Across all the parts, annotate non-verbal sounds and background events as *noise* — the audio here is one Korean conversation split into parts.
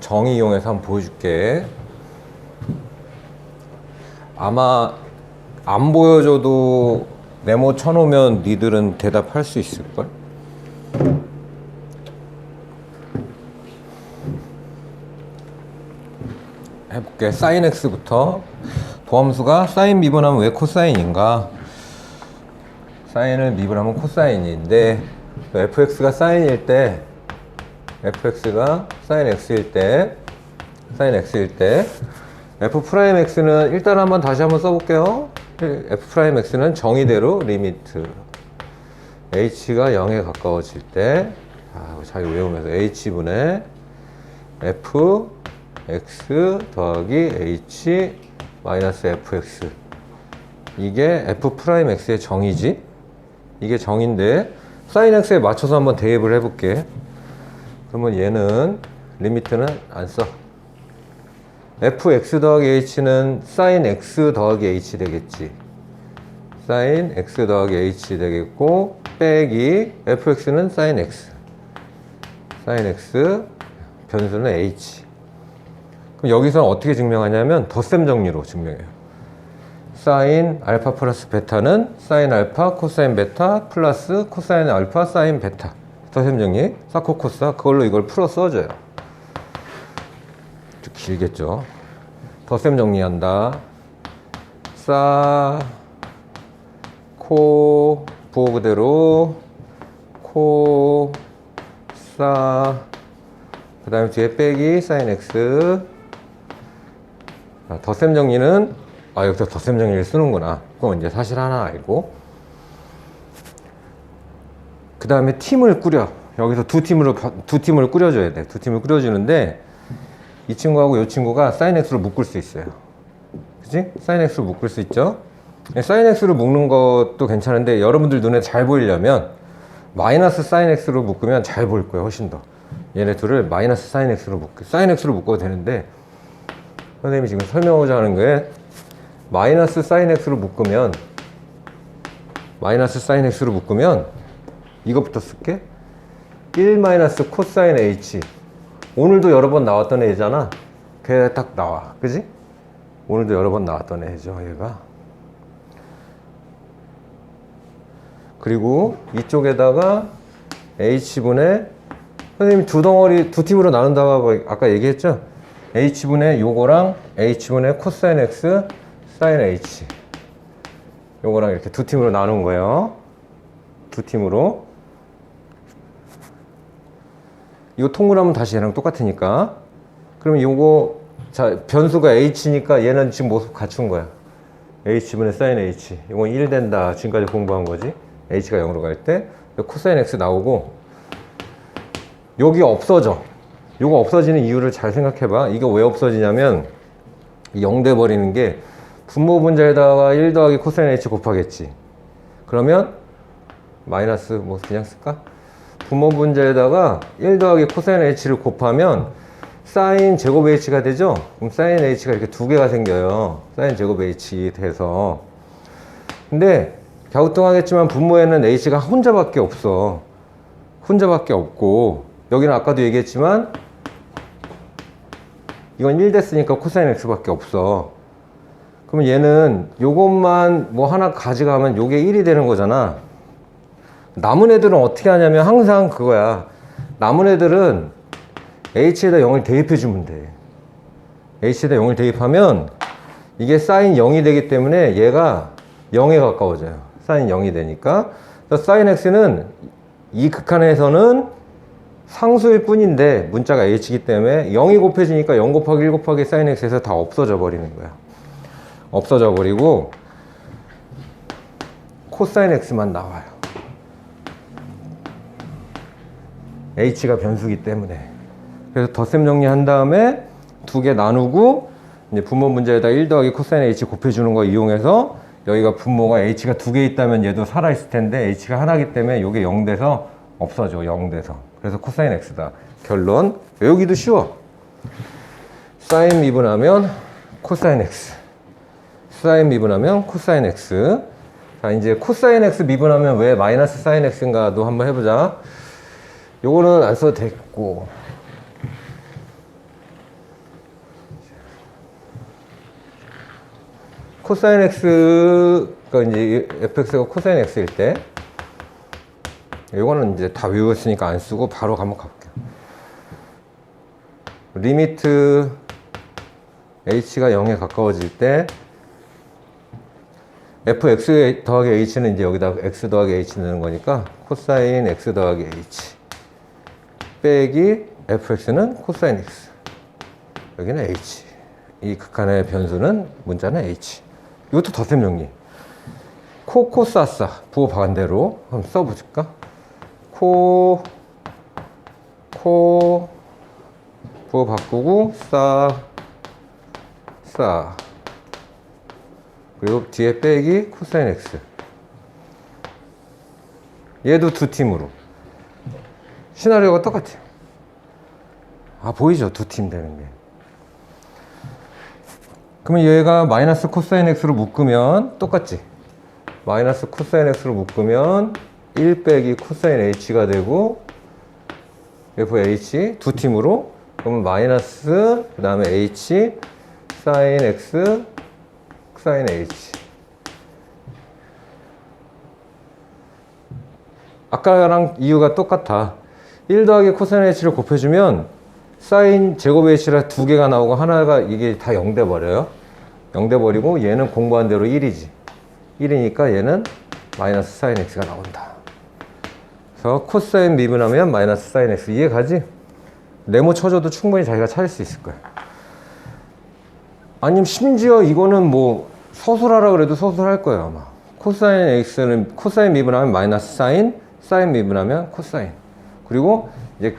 정의 이용해서 한번 보여줄게. 아마 안 보여줘도 네모 쳐놓으면 니들은 대답할 수 있을걸? 해볼게. 사인 x부터 도함수가 사인 미분하면 왜 코사인인가? 사인을 미분하면 코사인인데 fx가 사인일 때 fx가 사인 x일 때 사인 x일 때 f 프라임 x는 일단 한번 다시 한번 써볼게요. f 프라임 x는 정의대로 리미트. H가 0에 가까워질 때 아, 잘 외우면서 h분의 f x 더하기 h 마이너스 fx 이게 f 프라임 x의 정의지? 이게 정인데 사인 x에 맞춰서 한번 대입을 해볼게. 그러면 얘는 리미트는 안 써. fx 더하기 h는 사인 x 더하기 h 되겠지. 사인 x 더하기 h 되겠고 빼기 fx는 사인 x. 사인 x 변수는 h. 그럼 여기서 어떻게 증명하냐면 덧셈 정리로 증명해요. 사인 알파 플러스 베타는 사인 알파 코사인 베타 플러스 코사인 알파 사인 베타 덧셈 정리. 사코코사 그걸로 이걸 풀어 써줘요 좀 길겠죠 덧셈 정리한다 사 코, 부호 그대로, 코, 싸, 그 다음에 뒤에 빼기, 사인 x. 자, 덧셈 정리는, 아, 여기서 덧셈 정리를 쓰는구나. 그건 이제 사실 하나 알고. 그 다음에 팀을 꾸려. 여기서 두 팀으로, 두 팀을 꾸려줘야 돼. 두 팀을 꾸려주는데, 이 친구하고 이 친구가 사인 x로 묶을 수 있어요. 그지? 사인 x로 묶을 수 있죠? 사인 x로 묶는 것도 괜찮은데 여러분들 눈에 잘 보이려면 마이너스 사인 x로 묶으면 잘 보일 거예요 훨씬 더 얘네 둘을 마이너스 사인 x로 묶 사인 x로 묶어도 되는데 선생님이 지금 설명하고자 하는 거에 마이너스 사인 x로 묶으면 마이너스 사인 x로 묶으면 이것부터 쓸게 1 마이너스 코사인 h 오늘도 여러 번 나왔던 애잖아. 그게 딱 나와. 그지? 오늘도 여러 번 나왔던 애죠 얘가. 그리고 이쪽에다가 H분의 선생님이 두 덩어리 두 팀으로 나눈다고 아까 얘기했죠? H분의 요거랑 H분의 코사인 X 사인 H. 요거랑 이렇게 두 팀으로 나눈 거예요. 두 팀으로 이거 통분하면 다시 얘랑 똑같으니까. 그러면 요거 자 변수가 H니까 얘는 지금 모습 갖춘 거야. H분의 사인 H. 이건 1 된다. 지금까지 공부한 거지. H가 0으로 갈 때 코사인 x 나오고 여기 없어져. 이거 없어지는 이유를 잘 생각해 봐. 이거 왜 없어지냐면 0 돼 버리는 게 분모 분자에다가 1 더하기 코사인 h 곱하겠지. 그러면 마이너스 뭐 그냥 쓸까? 분모 분자에다가 1 더하기 코사인 h를 곱하면 사인 제곱 h가 되죠? 그럼 사인 h가 이렇게 두 개가 생겨요 사인 제곱 h 돼서 근데 갸우뚱하겠지만 분모에는 h가 혼자밖에 없어. 혼자밖에 없고 여기는 아까도 얘기했지만 이건 1 됐으니까 코사인 x밖에 없어. 그러면 얘는 요것만 뭐 하나 가져가면 요게 1이 되는 거잖아. 남은 애들은 어떻게 하냐면 항상 그거야. 남은 애들은 h에다 0을 대입해 주면 돼. h에다 0을 대입하면 이게 사인 0이 되기 때문에 얘가 0에 가까워져요. 사인 0이 되니까 사인 x는 이 극한에서는 상수일 뿐인데 문자가 h이기 때문에 0이 곱해지니까 0 곱하기 1 곱하기 사인 x에서 다 없어져 버리는 거야 없어져 버리고 코사인 x만 나와요 h가 변수기 때문에. 그래서 덧셈 정리한 다음에 두 개 나누고 이제 분모 문제에다 1 더하기 코사인 h 곱해주는 거 이용해서 여기가 분모가 h가 두 개 있다면 얘도 살아있을 텐데 h가 하나기 때문에 이게 0 돼서 없어져 0 돼서. 그래서 코사인 x다. 결론 외우기도 쉬워. 사인 미분하면 코사인 x. 사인 미분하면 코사인 x. 자 이제 코사인 x 미분하면 왜 마이너스 사인 x인가도 한번 해보자 요거는 안 써도 됐고. 코사인 x가 이제 fx가 코사인 x일 때 요거는 이제 다 외웠으니까 안 쓰고 바로 가면 가볼게요 리미트 h가 0에 가까워질 때 fx 더하기 h는 이제 여기다 x 더하기 h 넣는 거니까 코사인 x 더하기 h 빼기 fx는 코사인 x 여기는 h 이 극한의 변수는 문자는 h 이것도 덧셈 정리 코 코사사 부호 반대로 한번 써볼까 코 코, 부호 바꾸고, 싸, 싸. 그리고 뒤에 빼기 코사인 x. 얘도 두 팀으로. 시나리오가 똑같아요. 아, 보이죠? 두 팀 되는 게. 그러면 얘가 마이너스 코사인 x로 묶으면 똑같지? 마이너스 코사인 x로 묶으면 1 빼기 코사인 h가 되고 fh 두 팀으로 그러면 마이너스 그 다음에 h 사인 x 사인 h 아까랑 이유가 똑같아 1 더하기 코사인 h를 곱해주면 사인 제곱 h라 두 개가 나오고 하나가 이게 다 0 돼 버려요 0 돼 버리고 얘는 공부한 대로 1이지 1이니까 얘는 마이너스 사인 x가 나온다 그래서 코사인 미분하면 마이너스 사인 x 이해 가지? 네모 쳐줘도 충분히 자기가 찾을 수 있을 거야. 아니면 심지어 이거는 뭐 서술하라 그래도 서술할 거예요 아마. 코사인 x는 코사인 미분하면 마이너스 사인, 사인 미분하면 코사인. 그리고 이제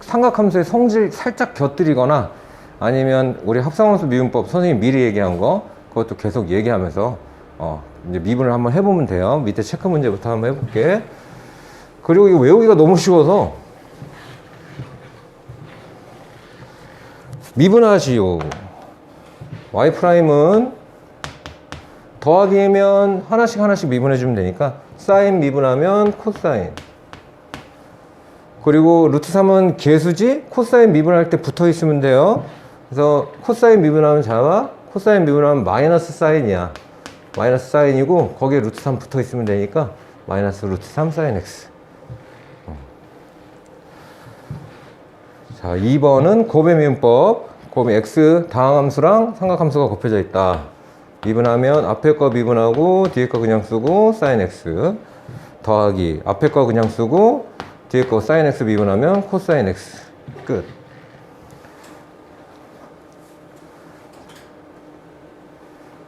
삼각함수의 성질 살짝 곁들이거나 아니면 우리 합성함수 미분법 선생님 미리 얘기한 거 그것도 계속 얘기하면서 어 이제 미분을 한번 해보면 돼요. 밑에 체크 문제부터 한번 해볼게. 그리고 이거 외우기가 너무 쉬워서 미분하시오. y 프라임은 더하기면 하나씩 하나씩 미분해 주면 되니까 사인 미분하면 코사인. 그리고 루트 3은 개수지 코사인 미분할 때 붙어 있으면 돼요. 그래서 코사인 미분하면 자가 코사인 미분하면 마이너스 사인이야. 마이너스 사인이고 거기에 루트 3 붙어 있으면 되니까 마이너스 루트 3 사인 x. 자, 2번은 곱의 미분법. 곱의 x 다항함수랑 삼각함수가 곱해져 있다. 미분하면 앞에 거 미분하고 뒤에 거 그냥 쓰고 사인 x 더하기 앞에 거 그냥 쓰고 뒤에 거 사인 x 미분하면 코사인 x 끝.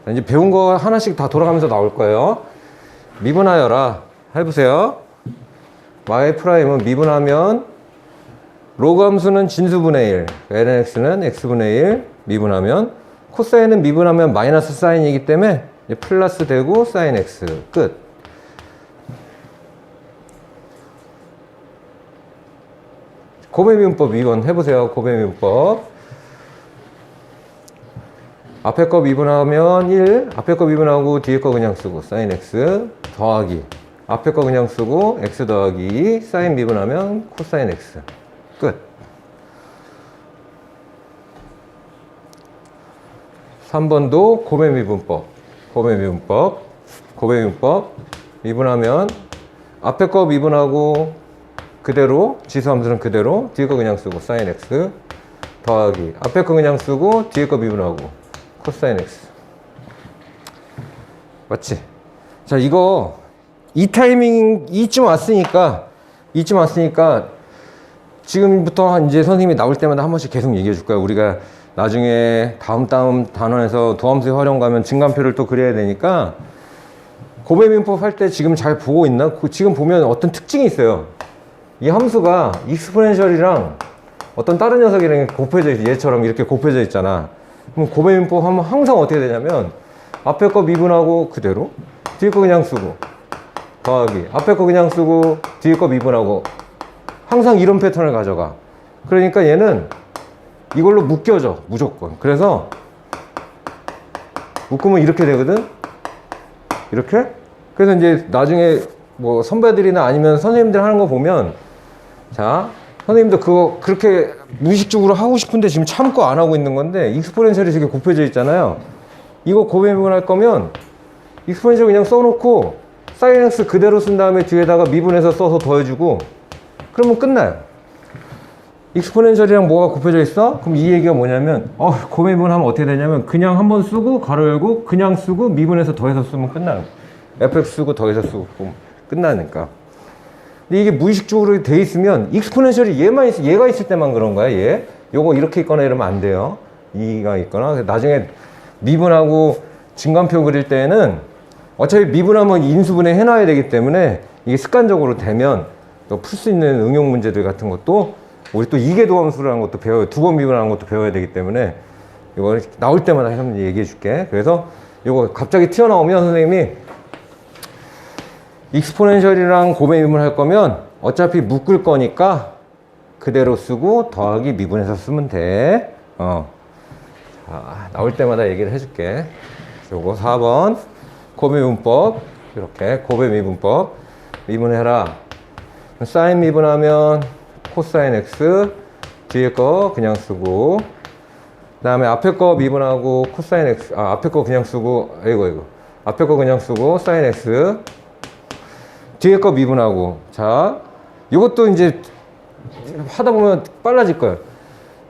자, 이제 배운 거 하나씩 다 돌아가면서 나올 거예요. 미분하여라. 해보세요. y 프라임은 미분하면 로그 함수는 진수분의 1, lnx는 x분의 1 미분하면 코사인은 미분하면 마이너스 사인이기 때문에 플러스 되고 사인 x 끝. 미분법 2번 해보세요. 미분법. 앞에 거 미분하면 1, 앞에 거 미분하고 뒤에 거 그냥 쓰고 사인 x 더하기 앞에 거 그냥 쓰고 x 더하기 사인 미분하면 코사인 x 끝. 3번도 곱의 미분법. 곱의 미분법. 곱의 미분법. 미분하면 앞에 거 미분하고 그대로 지수함수는 그대로 뒤에 거 그냥 쓰고 사인 x 더하기 앞에 거 그냥 쓰고 뒤에 거 미분하고 코사인 x 맞지? 자 이거 이 타이밍 이쯤 왔으니까 이쯤 왔으니까 지금부터 한 이제 선생님이 나올 때마다 한 번씩 계속 얘기해 줄 거야. 우리가 나중에 다음 다음 단원에서 도함수의 활용 가면 증감표를 또 그려야 되니까 고배 민법 할 때 지금 잘 보고 있나? 그 지금 보면 어떤 특징이 있어요. 이 함수가 익스포넨셜이랑 어떤 다른 녀석이랑 곱해져 있어. 얘처럼 이렇게 곱해져 있잖아. 그럼 고배 민법 하면 항상 어떻게 되냐면 앞에 거 미분하고 그대로 뒤에 거 그냥 쓰고 더하기 앞에 거 그냥 쓰고 뒤에 거 미분하고 항상 이런 패턴을 가져가. 그러니까 얘는 이걸로 묶여져, 무조건. 그래서 묶으면 이렇게 되거든? 이렇게? 그래서 이제 나중에 뭐 선배들이나 아니면 선생님들 하는 거 보면 자, 선생님도 그거 그렇게 무의식적으로 하고 싶은데 지금 참고 안 하고 있는 건데 익스포넨셜이 되게 곱해져 있잖아요. 이거 미분할 거면 익스포넨셜 그냥 써놓고 x 그대로 쓴 다음에 뒤에다가 미분해서 써서 더해주고 그러면 끝나요. 익스포넨셜이랑 뭐가 곱해져 있어? 그럼 이 얘기가 뭐냐면 어, 고배 미분하면 어떻게 되냐면 그냥 한번 쓰고 가로 열고 그냥 쓰고 미분해서 더해서 쓰면 끝나요. fx 쓰고 더해서 쓰고 끝나니까. 근데 이게 무의식적으로 돼 있으면 익스포넨셜이 얘만 있, 얘가 있을 때만 그런 거야 얘. 요거 이렇게 있거나 이러면 안 돼요. 이가 있거나. 나중에 미분하고 증간표 그릴 때는 어차피 미분하면 인수분해 해놔야 되기 때문에 이게 습관적으로 되면 또 풀 수 있는 응용 문제들 같은 것도 우리 또 이계도 함수라는 것도 배워요. 두 번 미분하는 것도 배워야 되기 때문에 이거 나올 때마다 한번 얘기해 줄게. 그래서 이거 갑자기 튀어나오면 선생님이 익스포넨셜이랑 고배 미분할 거면 어차피 묶을 거니까 그대로 쓰고 더하기 미분해서 쓰면 돼. 어. 자, 나올 때마다 얘기를 해줄게. 요거 4번. 고배 미분법. 이렇게 고배 미분법. 미분해라. 사인 미분하면 코사인 x. 뒤에 거 그냥 쓰고. 그 다음에 앞에 거 미분하고 코사인 x. 아 앞에 거 그냥 쓰고. 아이고 이거 앞에 거 그냥 쓰고 사인 x 뒤에 거 미분하고. 자 이것도 이제 하다 보면 빨라질 거예요.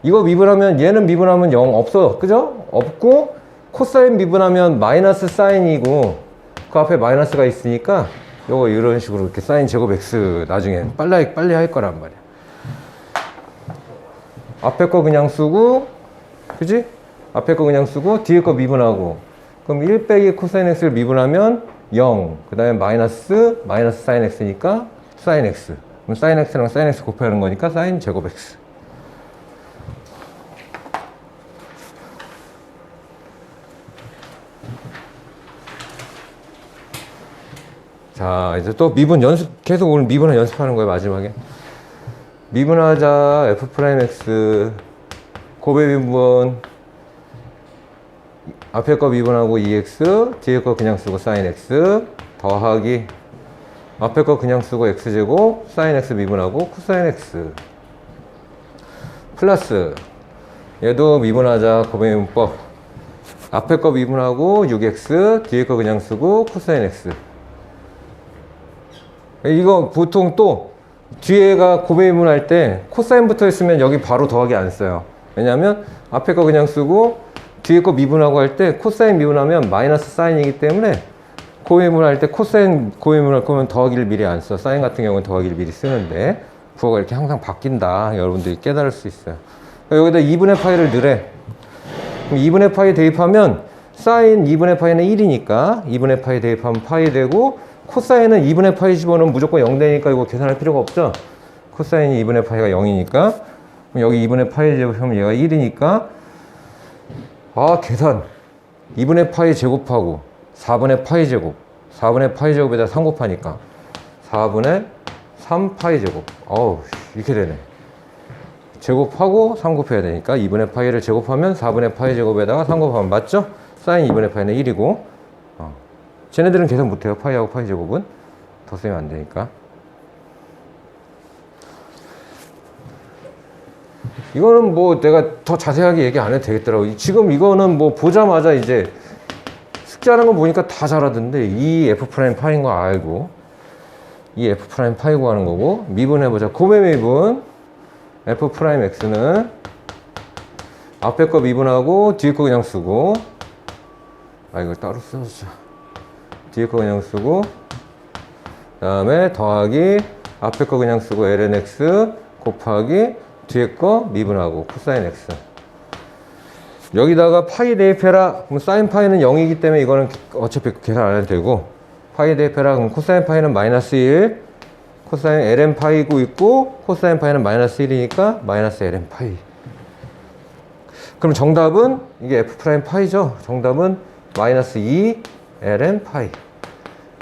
이거 미분하면 얘는 미분하면 0 없어. 그죠? 없고 코사인 미분하면 마이너스 사인이고 그 앞에 마이너스가 있으니까 요거 이런 식으로 이렇게 사인 제곱 x 나중에 빨리 빨리 할 거란 말이야. 앞에 거 그냥 쓰고 그지? 앞에 거 그냥 쓰고 뒤에 거 미분하고. 그럼 1 빼기 코사인 x를 미분하면 0. 그 다음에 마이너스, 마이너스 사인 x니까 사인 x. 그럼 사인 x랑 사인 x 곱하는 거니까 사인 제곱 x. 자, 이제 또 미분 연습, 계속 오늘 미분을 연습하는 거예요, 마지막에. 미분하자 f 프라임 x 고배 미분 앞에 거 미분하고 2x, 뒤에 거 그냥 쓰고 sin x, 더하기 앞에 거 그냥 쓰고 x제곱, sin x 미분하고 코사인 x 플러스 얘도 미분하자 고배미분법. 앞에 거 미분하고 6x, 뒤에 거 그냥 쓰고 코사인 x. 이거 보통 또 뒤에가 고배미분 할 때 코사인부터 했으면 여기 바로 더하기 안 써요. 왜냐하면 앞에 거 그냥 쓰고 뒤에 거 미분하고 할 때 코사인 미분하면 마이너스 사인이기 때문에 고미분 할때 코사인 고미분 할 거면 더하기를 미리 안 써. 사인 같은 경우는 더하기를 미리 쓰는데 부호가 이렇게 항상 바뀐다. 여러분들이 깨달을 수 있어요. 그러니까 여기다 2분의 파이를 넣으래. 그럼 2분의 파이 대입하면 사인 2분의 파이는 1이니까 2분의 파이 대입하면 파이 되고 코사인은 2분의 파이 집어넣으면 무조건 0 되니까 이거 계산할 필요가 없죠. 코사인이 2분의 파이가 0이니까 그럼 여기 2분의 파이 제곱하면 얘가 1이니까 아 계산. 2분의 파이 제곱하고 4분의 파이 제곱. 4분의 파이 제곱에다 3 곱하니까 4분의 3 파이 제곱. 어우 이렇게 되네. 제곱하고 3 곱해야 되니까 2분의 파이를 제곱하면 4분의 파이 제곱에다가 3 곱하면 맞죠? 사인 2분의 파이는 1이고. 어. 쟤네들은 계산 못해요. 파이하고 파이 제곱은. 더 쓰면 안 되니까 이거는 뭐 내가 더 자세하게 얘기 안 해도 되겠더라고. 지금 이거는 뭐 보자마자 이제 숙제하는 거 보니까 다 잘하던데 이 f 프라임 파인 거 알고 이 f 프라임 파이고 하는 거고 미분해 보자. 고배 미분 f 프라임 x는 앞에 거 미분하고 뒤에 거 그냥 쓰고 아 이거 따로 써자. 뒤에 거 그냥 쓰고 그 다음에 더하기 앞에 거 그냥 쓰고 ln x 곱하기 뒤에 거 미분하고 코사인 x. 여기다가 파이 대입해라. 그럼 사인 파이는 0이기 때문에 이거는 어차피 계산 안 해도 되고. 파이 대입해라. 그럼 코사인 파이는 마이너스 1 코사인 ln 파이고 있고 코사인 파이는 마이너스 1이니까 마이너스 ln 파이. 그럼 정답은 이게 f 프라임 파이죠. 정답은 마이너스 2 ln 파이.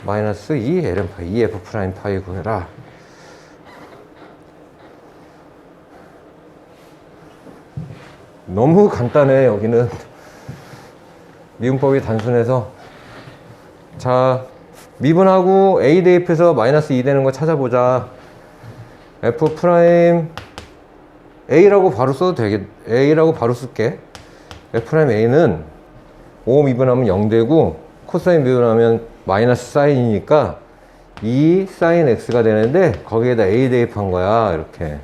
마이너스 2 ln 파이. 2 f 프라임 파이 구해라 너무 간단해 여기는. 미분법이 단순해서. 자 미분하고 a 대입해서 마이너스 2 되는 거 찾아보자. F 프라임 a라고 바로 써도 되겠 a라고 바로 쓸게. F 프라임 a는 5 미분하면 0 되고 코사인 미분하면 마이너스 사인이니까 2 사인 x가 되는데 거기에다 a 대입한 거야 이렇게.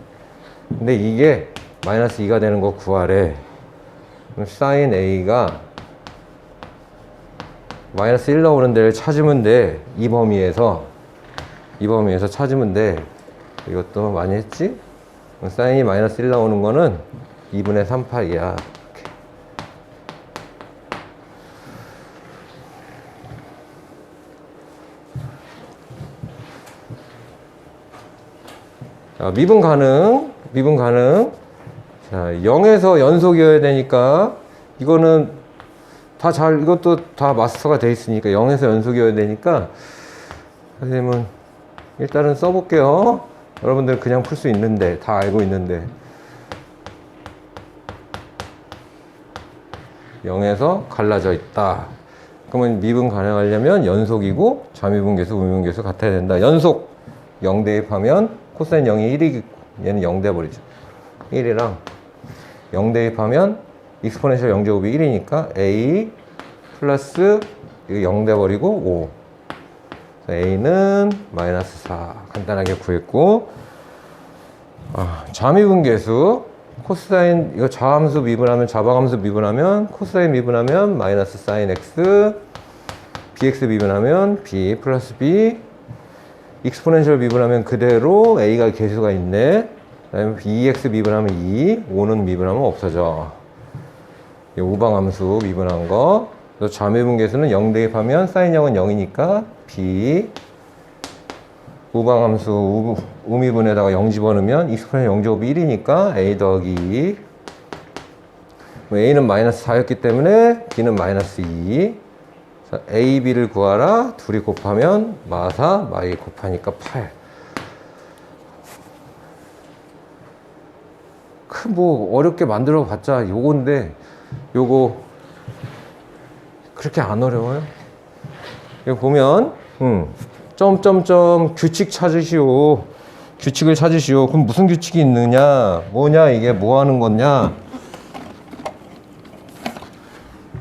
근데 이게 마이너스 2가 되는 거 구하래 그럼 사인 a가 마이너스 1 나오는 데를 찾으면 돼. 이 범위에서. 이 범위에서 찾으면 돼. 이것도 많이 했지? 사인이 마이너스 1 나오는 거는 2분의 38이야. 자, 미분 가능. 미분 가능. 자, 0에서 연속이어야 되니까 이거는 다 잘 이것도 다 마스터가 돼 있으니까 0에서 연속이어야 되니까 선생님은 일단은 써볼게요. 여러분들 그냥 풀 수 있는데 다 알고 있는데 0에서 갈라져 있다. 그러면 미분 가능하려면 연속이고 좌미분 계수, 우미분 계수 같아야 된다. 연속 0 대입하면 코사인 0이 1이고 얘는 0 돼버리죠. 1이랑 0 대입하면 익스포넨셜 0제곱이 1이니까 a 플러스 이거 0 돼버리고 5 그래서 a는 마이너스 4 간단하게 구했고. 아, 좌미분계수. 코사인 이거 좌함수 미분하면 좌방함수 미분하면 코사인 미분하면 마이너스 사인 x. Bx 미분하면 b 플러스 b. 익스포넨셜 미분하면 그대로 a가 계수가 있네 그다음에 2x 미분하면 2 5는 미분하면 없어져. 이 우방함수 미분한 거. 그래서 좌미분계수는 0 대입하면 사인 0은 0이니까 b. 우방함수 우, 우미분에다가 0 집어넣으면 익스포넨 0제곱이 1이니까 a 더하기 2 a는 마이너스 4였기 때문에 b는 마이너스 2 자, a, b를 구하라. 둘이 곱하면 마사 마이 곱하니까 8 큰 뭐 어렵게 만들어 봤자 요건데 요거 그렇게 안 어려워요? 이거 보면 음, 점점점 규칙 찾으시오. 규칙을 찾으시오. 그럼 무슨 규칙이 있느냐? 뭐냐? 이게 뭐 하는 거냐?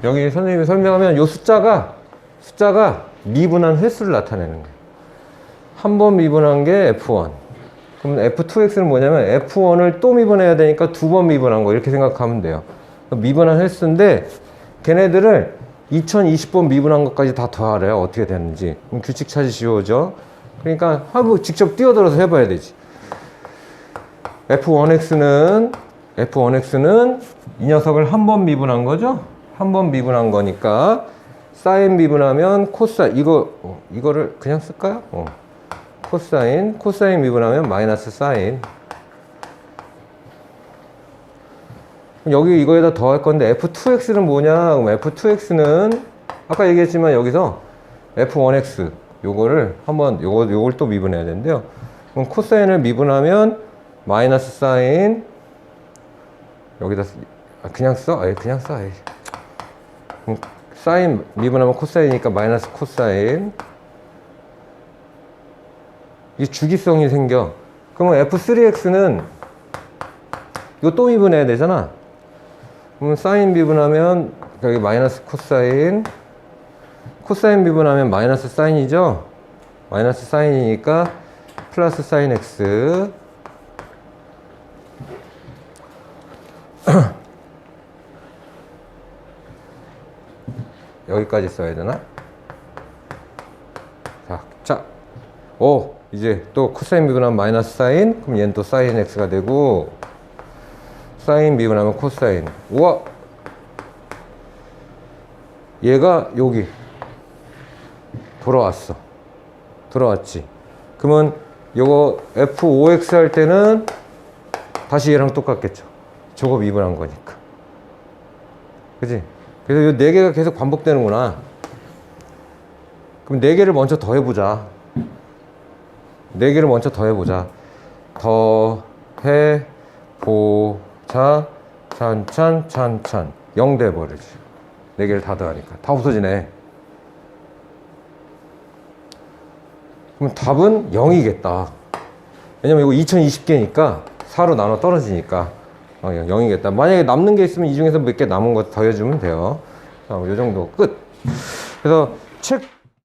여기 선생님이 설명하면 요 숫자가 숫자가 미분한 횟수를 나타내는 거예요. 한 번 미분한 게 F1 그럼 F2X는 뭐냐면 F1을 또 미분해야 되니까 두 번 미분한 거 이렇게 생각하면 돼요 미분한 횟수인데 걔네들을 2020번 미분한 것까지 다 더하래요. 어떻게 되는지. 그럼 규칙 찾으시오죠. 그러니까 하고 직접 뛰어들어서 해봐야 되지. F1X는 F1X는 이 녀석을 한 번 미분한 거죠. 한 번 미분한 거니까 사인 미분하면 코사인 이거 어, 이거를 그냥 쓸까요? 어. 코사인 코사인 미분하면 마이너스 사인 여기 이거에다 더할 건데 f2x는 뭐냐? 그럼 f2x는 아까 얘기했지만 여기서 f1x 요거를 한번 요거 요걸 또 미분해야 되는데요. 그럼 코사인을 미분하면 마이너스 사인 여기다 쓰- 아, 그냥 써? 아예 그냥 써. 사인 미분하면 코사인이니까 마이너스 코사인 이 주기성이 생겨. 그러면 f3x는 이거 또 미분해야 되잖아. 그럼 사인 미분하면 여기 마이너스 코사인 코사인 미분하면 마이너스 사인이죠 마이너스 사인이니까 플러스 사인 x *clears throat* 여기까지 써야 되나? 자, 자, 오 이제 또 코사인 미분하면 마이너스 사인 그럼 얘는 또 사인 x가 되고 사인 미분하면 코사인. 우와! 얘가 여기 돌아왔어. 돌아왔지. 그러면 요거 F5X 할 때는 다시 얘랑 똑같겠죠. 저거 미분한 거니까. 그지? 그래서 요 네 개가 계속 반복되는구나. 그럼 네 개를 먼저 더 해보자. 네 개를 먼저 더 해보자. 더 해 보 자, 찬찬, 찬찬. 0 돼버리지. 네 개를 다 더하니까. 다 없어지네. 그럼 답은 0이겠다. 왜냐면 이거 2020개니까 4로 나눠 떨어지니까. 어, 0이겠다. 만약에 남는 게 있으면 이 중에서 몇 개 남은 거 더해주면 돼요. 자, 요 정도 끝. 그래서 책